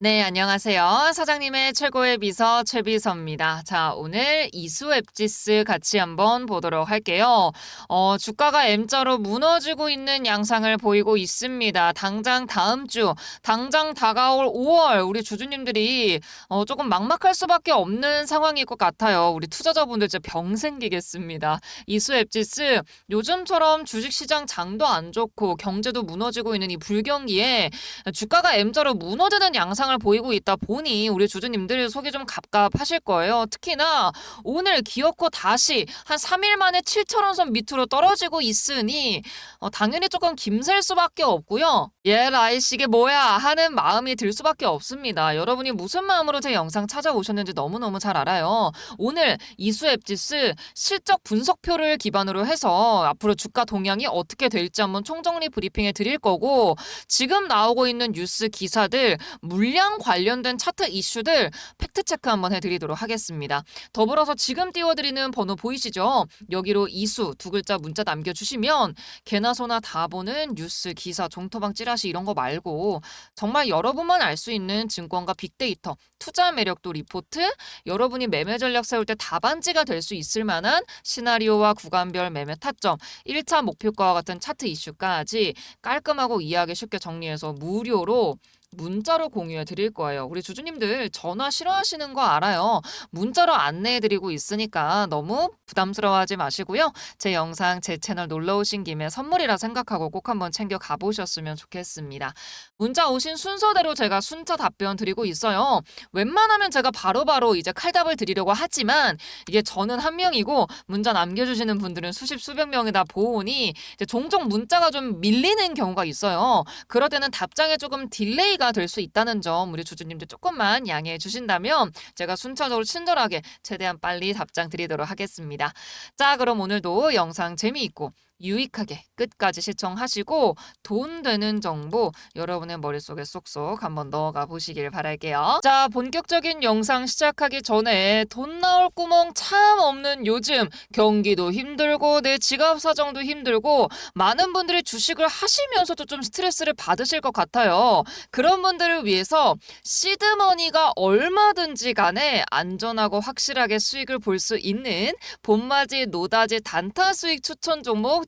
네, 안녕하세요. 사장님의 최고의 비서 최비서입니다. 자, 오늘 이수 앱지스 같이 한번 보도록 할게요. 어, 주가가 M자로 무너지고 있는 양상을 보이고 있습니다. 당장 다음 주, 당장 다가올 5월 우리 주주님들이 어, 조금 막막할 수밖에 없는 상황일 것 같아요. 우리 투자자분들 진짜 병 생기겠습니다. 이수 앱지스 요즘처럼 주식시장 장도 안 좋고 경제도 무너지고 있는 이 불경기에 주가가 M자로 무너지는 양상 을 보이고 있다 보니 우리 주주님들 속이 좀 갑갑하실 거예요. 특히나 오늘 기어코 다시 한 3일 만에 7천원 선 밑으로 떨어지고 있으니 어, 당연히 조금 김셀 수밖에 없고요. 얘라이씨 이게 뭐야 하는 마음이 들 수밖에 없습니다. 여러분이 무슨 마음으로 제 영상 찾아오셨는지 너무너무 잘 알아요. 오늘 이수앱지스 실적 분석표를 기반으로 해서 앞으로 주가 동향이 어떻게 될지 한번 총정리 브리핑해 드릴 거고 지금 나오고 있는 뉴스 기사들 물량 관련된 차트 이슈들 팩트 체크 한번 해드리도록 하겠습니다. 더불어서 지금 띄워드리는 번호 보이시죠? 여기로 이수 두 글자 문자 남겨주시면 개나 소나 다 보는 뉴스 기사 종토방 찌라시 이런 거 말고 정말 여러분만 알 수 있는 증권과 빅데이터 투자 매력도 리포트 여러분이 매매 전략 세울 때 답안지가 될 수 있을 만한 시나리오와 구간별 매매 타점 1차 목표가와 같은 차트 이슈까지 깔끔하고 이해하기 쉽게 정리해서 무료로 문자로 공유해 드릴 거예요. 우리 주주님들 전화 싫어하시는 거 알아요. 문자로 안내해 드리고 있으니까 너무 부담스러워하지 마시고요. 제 영상 제 채널 놀러 오신 김에 선물이라 생각하고 꼭 한번 챙겨 가보셨으면 좋겠습니다. 문자 오신 순서대로 제가 순차 답변 드리고 있어요. 웬만하면 제가 바로바로 이제 칼답을 드리려고 하지만 이게 저는 한 명이고 문자 남겨주시는 분들은 수십 수백 명이다 보니 종종 문자가 좀 밀리는 경우가 있어요. 그럴 때는 답장에 조금 딜레이 가 될 수 있다는 점 우리 주주님들 조금만 양해해 주신다면 제가 순차적으로 친절하게 최대한 빨리 답장 드리도록 하겠습니다. 자, 그럼 오늘도 영상 재미있고 유익하게 끝까지 시청하시고 돈 되는 정보 여러분의 머릿속에 쏙쏙 한번 넣어가 보시길 바랄게요. 자, 본격적인 영상 시작하기 전에 돈 나올 구멍 참 없는 요즘 경기도 힘들고 내 지갑 사정도 힘들고 많은 분들이 주식을 하시면서도 좀 스트레스를 받으실 것 같아요. 그런 분들을 위해서 시드머니가 얼마든지 간에 안전하고 확실하게 수익을 볼 수 있는 봄맞이 노다지 단타 수익 추천 종목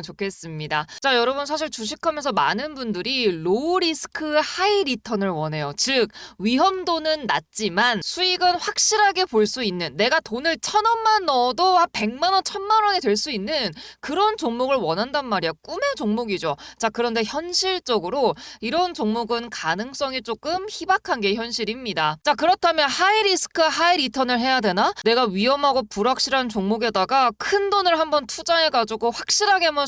좋겠습니다. 자, 여러분 사실 주식하면서 많은 분들이 로우 리스크 하이 리턴을 원해요. 즉 위험도는 낮지만 수익은 확실하게 볼 수 있는 내가 돈을 천 원만 넣어도 한 백만 원, 천만 원이 될 수 있는 그런 종목을 원한단 말이야. 꿈의 종목이죠. 자, 그런데 현실적으로 이런 종목은 가능성이 조금 희박한 게 현실입니다. 자, 그렇다면 하이 리스크 하이 리턴을 해야 되나? 내가 위험하고 불확실한 종목에다가 큰 돈을 한번 투자해 가지고 확실하게만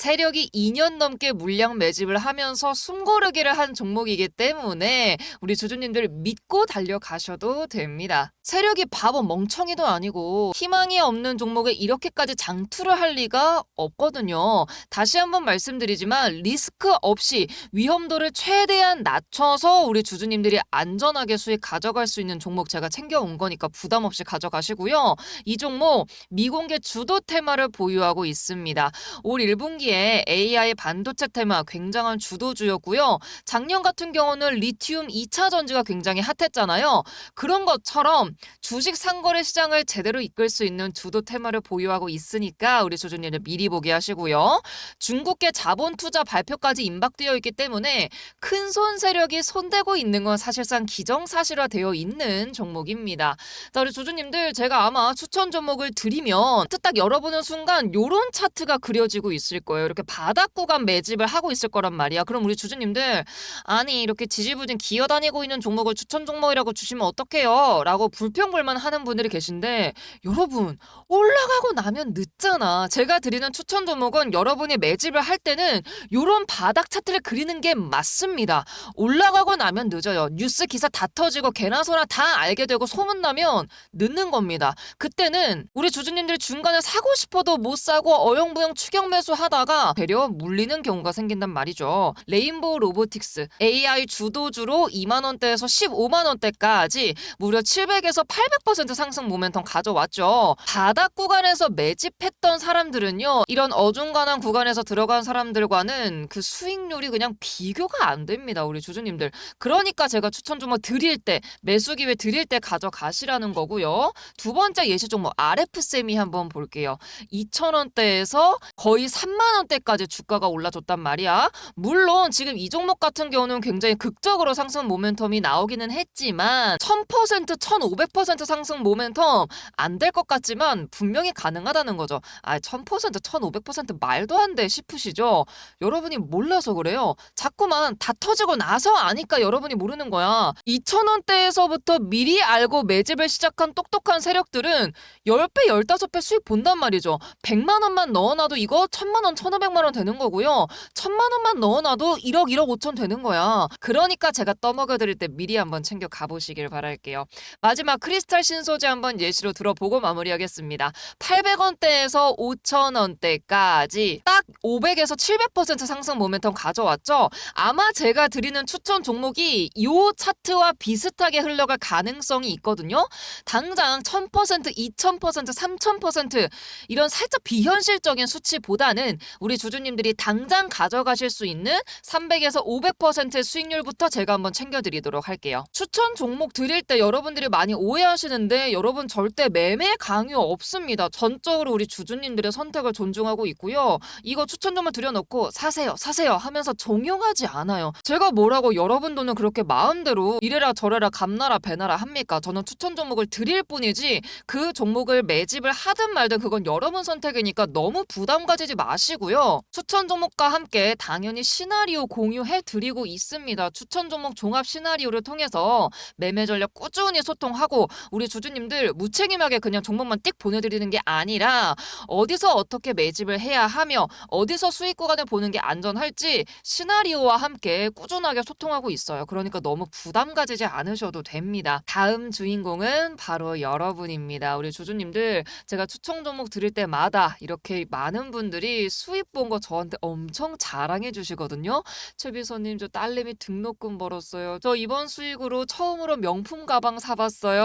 세력이 2년 넘게 물량 매집을 하면서 숨고르기를 한 종목이기 때문에 우리 주주님들 믿고 달려가셔도 됩니다. 세력이 바보 멍청이도 아니고 희망이 없는 종목에 이렇게까지 장투를 할 리가 없거든요. 다시 한번 말씀드리지만 리스크 없이 위험도를 최대한 낮춰서 우리 주주님들이 안전하게 수익 가져갈 수 있는 종목 제가 챙겨온 거니까 부담 없이 가져가시고요. 이 종목 미공개 주도 테마를 보유하고 있습니다. 올 1분기에 AI 반도체 테마 굉장한 주도주였고요. 작년 같은 경우는 리튬 2차 전지가 굉장히 핫했잖아요. 그런 것처럼 주식 상거래 시장을 제대로 이끌 수 있는 주도 테마를 보유하고 있으니까 우리 주주님들 미리 보기 하시고요. 중국계 자본 투자 발표까지 임박되어 있기 때문에 큰 손 세력이 손대고 있는 건 사실상 기정사실화되어 있는 종목입니다. 자, 우리 주주님들 제가 아마 추천 종목을 드리면 차트 딱 열어보는 순간 요런 차트가 그려지고 있을 거예요. 이렇게 바닥 구간 매집을 하고 있을 거란 말이야. 그럼 우리 주주님들 아니 이렇게 지지부진 기어다니고 있는 종목을 추천 종목이라고 주시면 어떡해요? 라고 불평불만 하는 분들이 계신데 여러분 올라가고 나면 늦잖아. 제가 드리는 추천 종목은 여러분이 매집을 할 때는 요런 바닥 차트를 그리는 게 맞습니다. 올라가고 나면 늦어요. 뉴스 기사 다 터지고 개나 소나 다 알게 되고 소문나면 늦는 겁니다. 그때는 우리 주주님들이 중간에 사고 싶어도 못 사고 어영부영 추격 매수 하다가 되려 물리는 경우가 생긴단 말이죠. 레인보우 로보틱스 AI 주도주로 2만 원대에서 15만 원대까지 무려 700에 서 800% 상승 모멘텀 가져왔죠. 바닥 구간에서 매집했던 사람들은요. 이런 어중간한 구간에서 들어간 사람들과는 그 수익률이 그냥 비교가 안 됩니다. 우리 주주님들. 그러니까 제가 추천 종목 드릴 때 매수 기회 드릴 때 가져가시라는 거고요. 두 번째 예시 종목 RF세미 한번 볼게요. 2,000원대에서 거의 3만 원대까지 주가가 올라줬단 말이야. 물론 지금 이 종목 같은 경우는 굉장히 극적으로 상승 모멘텀이 나오기는 했지만 1000%, 1500% 상승 모멘텀 안 될 것 같지만 분명히 가능하다는 거죠. 아, 1000%, 1500% 말도 안 돼 싶으시죠? 여러분이 몰라서 그래요. 자꾸만 다 터지고 나서 아니까 여러분이 모르는 거야. 2,000원대에서부터 미리 알고 매집을 시작한 똑똑한 세력들은 10배, 15배 수익 본단 말이죠. 100만 원만 넣어놔도 이거 1000만 원, 1500만 원 되는 거고요. 1000만 원만 넣어놔도 1억, 1억 5천 되는 거야. 그러니까 제가 떠먹여 드릴 때 미리 한번 챙겨 가보시길 바랄게요. 마지막 크리스탈 신소재 한번 예시로 들어보고 마무리하겠습니다. 800원대에서 5,000원대까지 딱 500에서 700% 상승 모멘텀 가져왔죠. 아마 제가 드리는 추천 종목이 이 차트와 비슷하게 흘러갈 가능성이 있거든요. 당장 1000%, 2000%, 3000% 이런 살짝 비현실적인 수치보다는 우리 주주님들이 당장 가져가실 수 있는 300에서 500% 수익률부터 제가 한번 챙겨드리도록 할게요. 추천 종목 드릴 때 여러분들이 많이 오해하시는데 여러분 절대 매매 강요 없습니다. 전적으로 우리 주주님들의 선택을 존중하고 있고요. 이거 추천 종목 드려놓고 사세요, 사세요 하면서 종용하지 않아요. 제가 뭐라고 여러분 돈을 그렇게 마음대로 이래라 저래라 감나라 배나라 합니까? 저는 추천 종목을 드릴 뿐이지 그 종목을 매집을 하든 말든 그건 여러분 선택이니까 너무 부담 가지지 마시고요. 추천 종목과 함께 당연히 시나리오 공유해 드리고 있습니다. 추천 종목 종합 시나리오를 통해서 매매 전략 꾸준히 소통하고 우리 주주님들 무책임하게 그냥 종목만 띡 보내드리는 게 아니라 어디서 어떻게 매집을 해야 하며 어디서 수익 구간을 보는 게 안전할지 시나리오와 함께 꾸준하게 소통하고 있어요. 그러니까 너무 부담 가지지 않으셔도 됩니다. 다음 주인공은 바로 여러분입니다. 우리 주주님들 제가 추천 종목 드릴 때마다 이렇게 많은 분들이 수익 본거 저한테 엄청 자랑해 주시거든요. 최비서님 저 딸내미 등록금 벌었어요. 저 이번 수익으로 처음으로 명품 가방 사봤어요.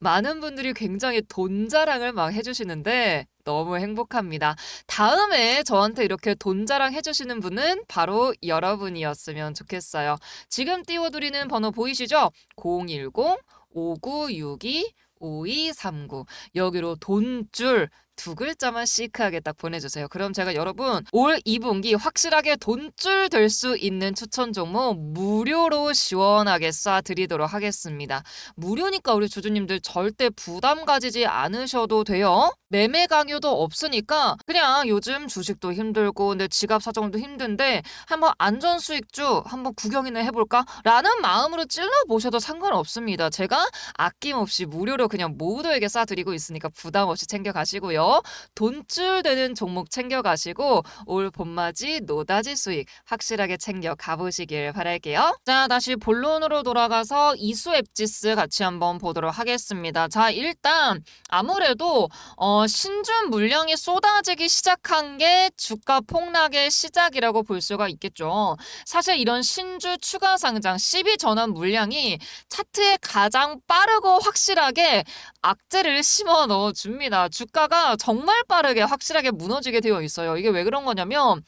많은 분들이 굉장히 돈 자랑을 막 해주시는데 너무 행복합니다. 다음에 저한테 이렇게 돈 자랑 해주시는 분은 바로 여러분이었으면 좋겠어요. 지금 띄워드리는 번호 보이시죠? 010 5962 5239 여기로 돈줄 두 글자만 시크하게 딱 보내주세요. 그럼 제가 여러분 올 2분기 확실하게 돈줄 될 수 있는 추천 종목 무료로 시원하게 쏴드리도록 하겠습니다. 무료니까 우리 주주님들 절대 부담 가지지 않으셔도 돼요. 매매 강요도 없으니까 그냥 요즘 주식도 힘들고 내 지갑 사정도 힘든데 한번 안전 수익주 한번 구경이나 해볼까? 라는 마음으로 찔러 보셔도 상관없습니다. 제가 아낌없이 무료로 그냥 모두에게 싸드리고 있으니까 부담 없이 챙겨가시고요. 돈줄 되는 종목 챙겨가시고 올 봄맞이 노다지 수익 확실하게 챙겨 가보시길 바랄게요. 자, 다시 본론으로 돌아가서 이수 앱지스 같이 한번 보도록 하겠습니다. 자, 일단 아무래도 어, 신준 물량이 쏟아지기 시작한 게 주가 폭락의 시작이라고 볼 수가 있겠죠. 사실 이런 신주 추가 상장 12 전환 물량이 차트에 가장 빠르고 확실하게 악재를 심어 넣어 줍니다. 주가가 정말 빠르게 확실하게 무너지게 되어 있어요. 이게 왜 그런 거냐면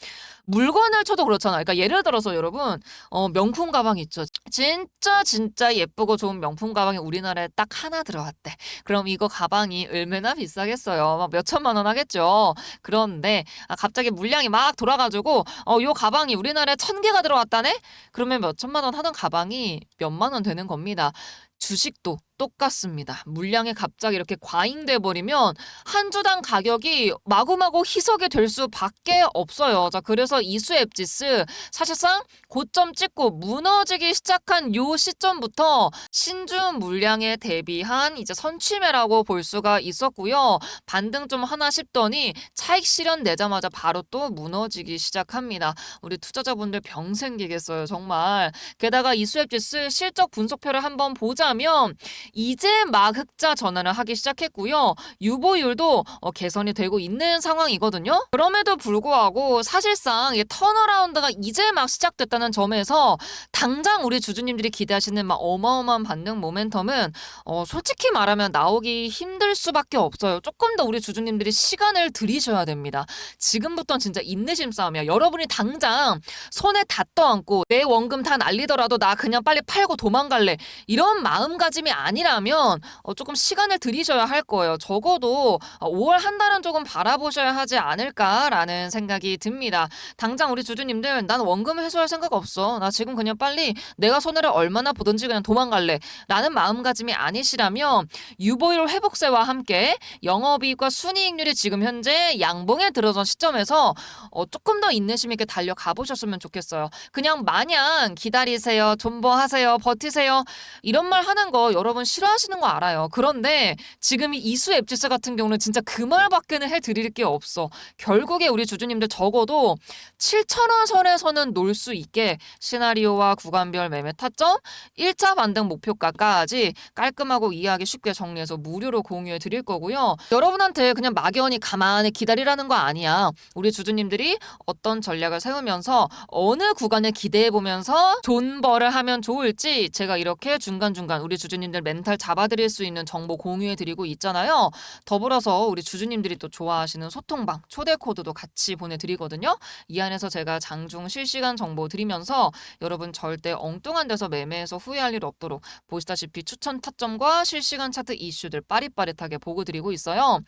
물건을 쳐도 그렇잖아요. 그러니까 예를 들어서 여러분 어, 명품 가방 있죠. 진짜 진짜 예쁘고 좋은 명품 가방이 우리나라에 딱 하나 들어왔대. 그럼 이거 가방이 얼마나 비싸겠어요? 막 몇 천만 원 하겠죠. 그런데 아, 갑자기 물량이 막 돌아가지고 어, 요 가방이 우리나라에 천 개가 들어왔다네? 그러면 몇 천만 원 하던 가방이 몇만 원 되는 겁니다. 주식도 똑같습니다. 물량이 갑자기 이렇게 과잉돼 버리면 한 주당 가격이 마구마구 희석이 될 수밖에 없어요. 자, 그래서 이수 앱지스 사실상 고점 찍고 무너지기 시작한 요 시점부터 신준 물량에 대비한 이제 선취매라고 볼 수가 있었고요. 반등 좀 하나 싶더니 차익 실현 내자마자 바로 또 무너지기 시작합니다. 우리 투자자분들 병 생기겠어요, 정말. 게다가 이수 앱지스 실적 분석표를 한번 보자면 이제 막 흑자 전환을 하기 시작했고요. 유보율도 어, 개선이 되고 있는 상황이거든요. 그럼에도 불구하고 사실상 이 턴어라운드가 이제 막 시작됐다는 점에서 당장 우리 주주님들이 기대하시는 막 어마어마한 반등 모멘텀은 어, 솔직히 말하면 나오기 힘들 수밖에 없어요. 조금 더 우리 주주님들이 시간을 들이셔야 됩니다. 지금부터는 진짜 인내심 싸움이야. 여러분이 당장 손에 다 떠안고 내 원금 다 날리더라도 나 그냥 빨리 팔고 도망갈래. 이런 마음가짐이 아니 라면 어, 조금 시간을 들이셔야 할 거예요. 적어도 5월 한 달은 조금 바라보셔야 하지 않을까라는 생각이 듭니다. 당장 우리 주주님들 난 원금 회수할 생각 없어. 나 지금 그냥 빨리 내가 손해를 얼마나 보든지 그냥 도망갈래. 라는 마음가짐이 아니시라면 유보율 회복세와 함께 영업이익과 순이익률이 지금 현재 양봉에 들어선 시점에서 어, 조금 더 인내심 있게 달려가 보셨으면 좋겠어요. 그냥 마냥 기다리세요, 존버하세요, 버티세요 이런 말 하는 거 여러분 싫어하시는 거 알아요. 그런데 지금 이 이수 앱지스 같은 경우는 진짜 그 말밖에는 해드릴 게 없어. 결국에 우리 주주님들 적어도 7천원 선에서는 놀 수 있게 시나리오와 구간별 매매 타점, 1차 반등 목표가까지 깔끔하고 이해하기 쉽게 정리해서 무료로 공유해 드릴 거고요. 여러분한테 그냥 막연히 가만히 기다리라는 거 아니야. 우리 주주님들이 어떤 전략을 세우면서 어느 구간을 기대해 보면서 존버를 하면 좋을지 제가 이렇게 중간중간 우리 주주님들 멘탈 잡아드릴 수 있는 정보 공유해 드리고 있잖아요. 더불어서 우리 주주님들이 또 좋아하시는 소통방 초대 코드도 같이 보내드리거든요. 이 안에서 제가 장중 실시간 정보 드리면서 여러분 절대 엉뚱한 데서 매매해서 후회할 일 없도록 보시다시피 추천 타점과 실시간 차트 이슈들 빠릿빠릿하게 보고 드리고 있어요.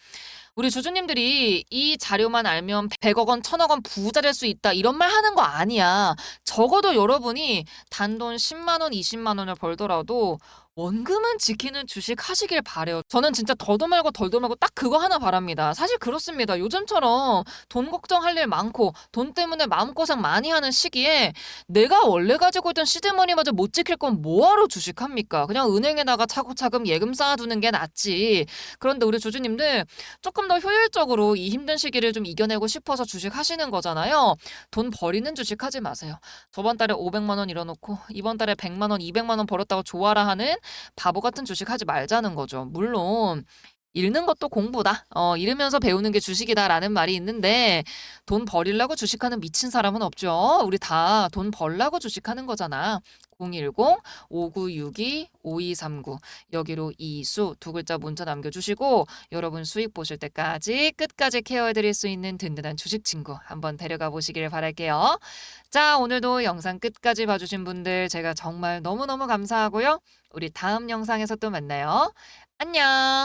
우리 주주님들이 이 자료만 알면 100억 원, 1000억 원 부자 될 수 있다 이런 말 하는 거 아니야. 적어도 여러분이 단돈 10만 원, 20만 원을 벌더라도 원금은 지키는 주식 하시길 바래요. 저는 진짜 더도 말고 덜도 말고 딱 그거 하나 바랍니다. 사실 그렇습니다. 요즘처럼 돈 걱정할 일 많고 돈 때문에 마음고생 많이 하는 시기에 내가 원래 가지고 있던 시드머니마저 못 지킬 건 뭐하러 주식합니까? 그냥 은행에다가 차곡차곡 예금 쌓아두는 게 낫지. 그런데 우리 주주님들 조금 더 효율적으로 이 힘든 시기를 좀 이겨내고 싶어서 주식 하시는 거잖아요. 돈 버리는 주식 하지 마세요. 저번 달에 500만 원 잃어놓고 이번 달에 100만 원, 200만 원 벌었다고 좋아라 하는 바보 같은 주식 하지 말자는 거죠. 물론 읽는 것도 공부다. 어, 잃으면서 배우는 게 주식이다라는 말이 있는데 돈 버리려고 주식하는 미친 사람은 없죠. 우리 다 돈 벌라고 주식하는 거잖아. 010-5962-5239 여기로 이수 두 글자 문자 남겨주시고 여러분 수익 보실 때까지 끝까지 케어해드릴 수 있는 든든한 주식 친구 한번 데려가 보시길 바랄게요. 자 오늘도 영상 끝까지 봐주신 분들 제가 정말 너무너무 감사하고요. 우리 다음 영상에서 또 만나요. 안녕.